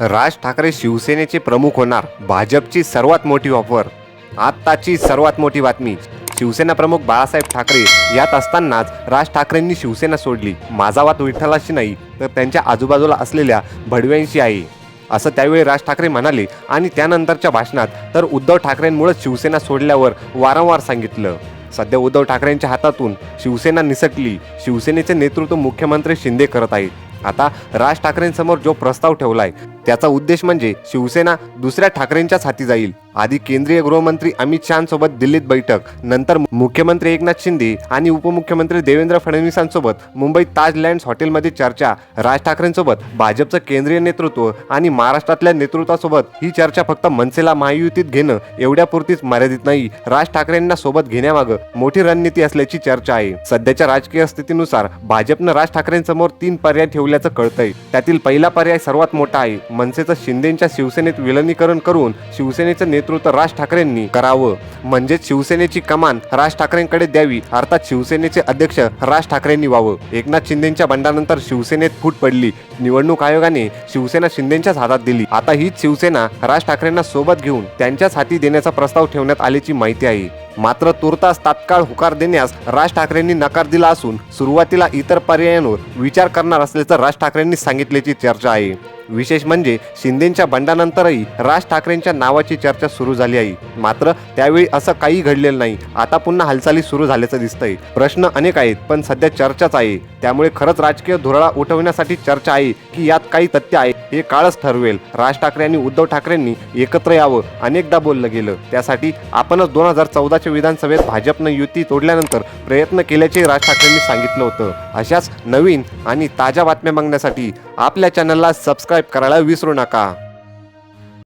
राज ठाकरे शिवसेनेचे प्रमुख होणार भाजपची सर्वात मोठी ऑफर आत्ताची सर्वात मोठी बातमी. शिवसेना प्रमुख बाळासाहेब ठाकरे यात असतानाच राज ठाकरेंनी शिवसेना सोडली. माझा वाद विठ्ठलाशी नाही तर त्यांच्या आजूबाजूला असलेल्या भडव्यांशी आहे. असं त्यावेळी राज ठाकरे म्हणाले आणि त्यानंतरच्या भाषणात तर उद्धव ठाकरेंमुळेच शिवसेना सोडल्यावर वारंवार सांगितलं. सध्या उद्धव ठाकरेंच्या हातातून शिवसेना निसटली. शिवसेनेचे नेतृत्व मुख्यमंत्री शिंदे करत आहेत. आता राज ठाकरेंसमोर जो प्रस्ताव ठेवलाय त्याचा उद्देश म्हणजे शिवसेना दुसऱ्या ठाकरेंच्याच हाती जाईल. आधी केंद्रीय गृहमंत्री अमित शहासोबत दिल्लीत बैठक नंतर मुख्यमंत्री एकनाथ शिंदे आणि उपमुख्यमंत्री देवेंद्र फडणवीसांसोबत मुंबईत ताज लँड्स हॉटेलमध्ये चर्चा राज ठाकरेंसोबत भाजपचं केंद्रीय नेतृत्व आणि महाराष्ट्रातल्या नेतृत्वासोबत ही चर्चा फक्त मनसेला महायुतीत घेणं एवढ्यापुरतीच मर्यादित नाही. राज ठाकरेंना सोबत घेण्यामागं मोठी रणनीती असल्याची चर्चा आहे. सध्याच्या राजकीय स्थितीनुसार भाजपनं राज ठाकरेंसमोर तीन पर्याय ठेवल्याचं कळतंय. त्यातील पहिला पर्याय सर्वात मोठा आहे मनसेचं शिंदेच्या शिवसेनेत विलनीकरण करून शिवसेनेचं नेतृत्व राज ठाकरेंनी करावं. म्हणजेच शिवसेनेची कमान राज ठाकरेंकडे द्यावी अर्थात शिवसेनेचे अध्यक्ष राज ठाकरेंनी व्हावं. एकनाथ शिंदेच्या बंडानंतर शिवसेनेत फूट पडली. निवडणूक आयोगाने शिवसेना शिंदेच्याच हातात दिली. आता हीच शिवसेना राज ठाकरेंना सोबत घेऊन त्यांच्याच हाती देण्याचा प्रस्ताव ठेवण्यात आल्याची माहिती आहे. मात्र तुर्तास तात्काळ होकार देण्यास राज ठाकरेंनी नकार दिला असून सुरुवातीला इतर पर्यायांवर विचार करणार असल्याचं राज ठाकरेंनी सांगितल्याची चर्चा आहे. विशेष म्हणजे शिंदेच्या बंडानंतरही राज ठाकरेंच्या नावाची चर्चा सुरू झाली आहे. मात्र त्यावेळी असं काही घडलेलं नाही. आता पुन्हा हालचाली सुरू झाल्याचं दिसतंय. प्रश्न अनेक आहेत पण सध्या चर्चाच आहे. त्यामुळे खरंच राजकीय धुराळा उठवण्यासाठी चर्चा आहे की यात काही तथ्य आहे हे काळच ठरवेल. राज ठाकरे आणि उद्धव ठाकरेंनी एकत्र यावं अनेकदा बोललं गेलं. त्यासाठी आपणच दोन हजार चौदाच्या विधानसभेत भाजपनं युती तोडल्यानंतर प्रयत्न केल्याचे राज ठाकरेंनी सांगितलं होतं. अशाच नवीन आणि ताज्या बातम्या मागण्यासाठी आपल्या चॅनलला सबस्क्राईब करायला विसरू नका.